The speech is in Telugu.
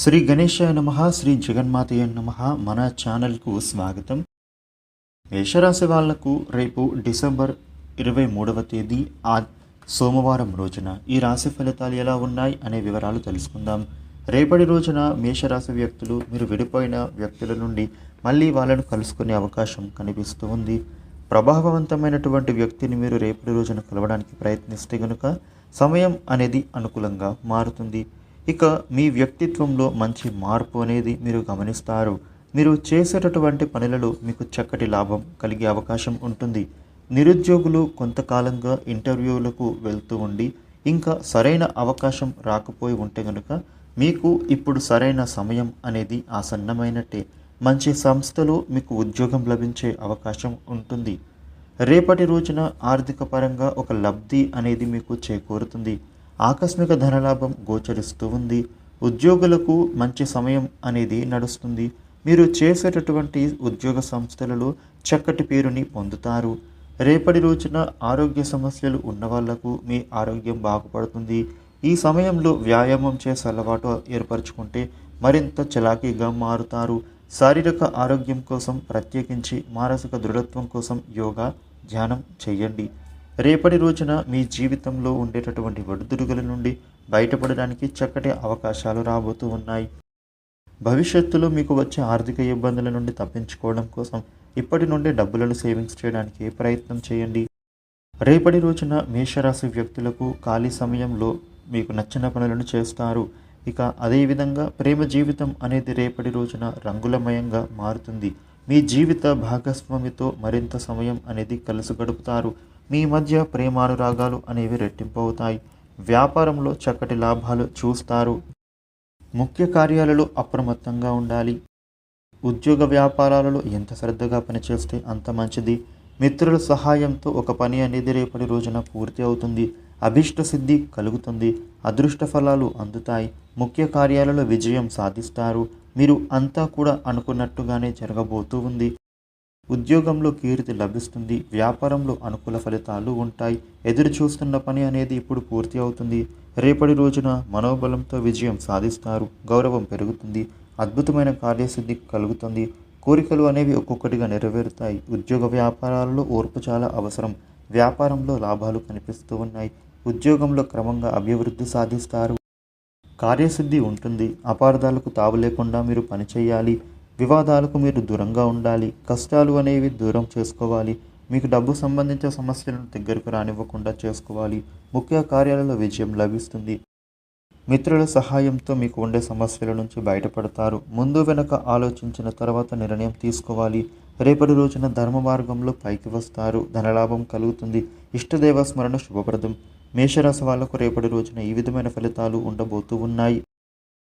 శ్రీ గణేశాయ నమ శ్రీ జగన్మాతయ నమ. మన ఛానల్కు స్వాగతం. మేషరాశి వాళ్ళకు రేపు డిసెంబర్ ఇరవై మూడవ తేదీ ఆ సోమవారం రోజున ఈ రాశి ఫలితాలు ఎలా ఉన్నాయి అనే వివరాలు తెలుసుకుందాం. రేపటి రోజున మేషరాశి వ్యక్తులు మీరు విడిపోయిన వ్యక్తుల నుండి మళ్ళీ వాళ్ళను కలుసుకునే అవకాశం కనిపిస్తూ ఉంది. ప్రభావవంతమైనటువంటి వ్యక్తిని మీరు రేపటి రోజున కలవడానికి ప్రయత్నిస్తే గనుక సమయం అనేది అనుకూలంగా మారుతుంది. ఇక మీ వ్యక్తిత్వంలో మంచి మార్పు అనేది మీరు గమనిస్తారు. మీరు చేసేటటువంటి పనులలో మీకు చక్కటి లాభం కలిగే అవకాశం ఉంటుంది. నిరుద్యోగులు కొంతకాలంగా ఇంటర్వ్యూలకు వెళ్తూ ఉండి ఇంకా సరైన అవకాశం రాకపోయి ఉంటే కనుక మీకు ఇప్పుడు సరైన సమయం అనేది ఆసన్నమైనట్టే. మంచి సంస్థలో మీకు ఉద్యోగం లభించే అవకాశం ఉంటుంది. రేపటి రోజున ఆర్థిక పరంగా ఒక లబ్ధి అనేది మీకు చేకూరుతుంది. ఆకస్మిక ధనలాభం గోచరిస్తూ ఉంది. ఉద్యోగులకు మంచి సమయం అనేది నడుస్తుంది. మీరు చేసేటటువంటి ఉద్యోగ సంస్థలలో చక్కటి పేరుని పొందుతారు. రేపటి రోజున ఆరోగ్య సమస్యలు ఉన్న వాళ్ళకు మీ ఆరోగ్యం బాగుపడుతుంది. ఈ సమయంలో వ్యాయామం చేసే అలవాటు ఏర్పరచుకుంటే మరింత చలాకీగా మారుతారు. శారీరక ఆరోగ్యం కోసం ప్రత్యేకించి మానసిక దృఢత్వం కోసం యోగా ధ్యానం చేయండి. రేపటి రోజున మీ జీవితంలో ఉండేటటువంటి ఒడిదుడుగుల నుండి బయటపడడానికి చక్కటి అవకాశాలు రాబోతూ ఉన్నాయి. భవిష్యత్తులో మీకు వచ్చే ఆర్థిక ఇబ్బందుల నుండి తప్పించుకోవడం కోసం ఇప్పటి నుండి డబ్బులను సేవింగ్స్ చేయడానికి ప్రయత్నం చేయండి. రేపటి రోజున మేషరాశి వ్యక్తులకు ఖాళీ సమయంలో మీకు నచ్చిన పనులను చేస్తారు. ఇక అదేవిధంగా ప్రేమ జీవితం అనేది రేపటి రోజున రంగులమయంగా మారుతుంది. మీ జీవిత భాగస్వామితో మరింత సమయం అనేది కలిసి గడుపుతారు. మీ మధ్య ప్రేమానురాగాలు అనేవి రెట్టింపు అవుతాయి వ్యాపారంలో చక్కటి లాభాలు చూస్తారు. ముఖ్య కార్యాలలో అప్రమత్తంగా ఉండాలి. ఉద్యోగ వ్యాపారాలలో ఎంత శ్రద్ధగా పనిచేస్తే అంత మంచిది. మిత్రుల సహాయంతో ఒక పని అనేది రేపటి రోజున పూర్తి అవుతుంది. అభిష్ట సిద్ధి కలుగుతుంది. అదృష్ట ఫలాలు అందుతాయి. ముఖ్య కార్యాలలో విజయం సాధిస్తారు. మీరు అంతా కూడా అనుకున్నట్టుగానే జరగబోతూ ఉంది. ఉద్యోగంలో కీర్తి లభిస్తుంది వ్యాపారంలో అనుకూల ఫలితాలు ఉంటాయి. ఎదురు చూస్తున్న పని అనేది ఇప్పుడు పూర్తి అవుతుంది. రేపటి రోజున మనోబలంతో విజయం సాధిస్తారు గౌరవం పెరుగుతుంది అద్భుతమైన కార్యసిద్ధి కలుగుతుంది. కోరికలు అనేవి ఒక్కొక్కటిగా నెరవేరుతాయి. ఉద్యోగ వ్యాపారాలలో ఓర్పు చాలా అవసరం. వ్యాపారంలో లాభాలు కనిపిస్తూ ఉన్నాయి. ఉద్యోగంలో క్రమంగా అభివృద్ధి సాధిస్తారు. కార్యసిద్ధి ఉంటుంది. అపార్థాలకు తావు లేకుండా మీరు పనిచేయాలి వివాదాలకు మీరు దూరంగా ఉండాలి కష్టాలు అనేవి దూరం చేసుకోవాలి మీకు డబ్బు సంబంధించిన సమస్యలను దగ్గరకు రానివ్వకుండా చేసుకోవాలి ముఖ్య కార్యాలలో విజయం లభిస్తుంది. మిత్రుల సహాయంతో మీకు ఉండే సమస్యల నుంచి బయటపడతారు. ముందు వెనక ఆలోచించిన తర్వాత నిర్ణయం తీసుకోవాలి. రేపటి రోజున ధర్మ మార్గంలో పైకి వస్తారు. ధనలాభం కలుగుతుంది. ఇష్టదేవ స్మరణ శుభప్రదం. మేషరాశి వాళ్ళకు రేపటి రోజున ఈ విధమైన ఫలితాలు ఉండబోతూ ఉన్నాయి.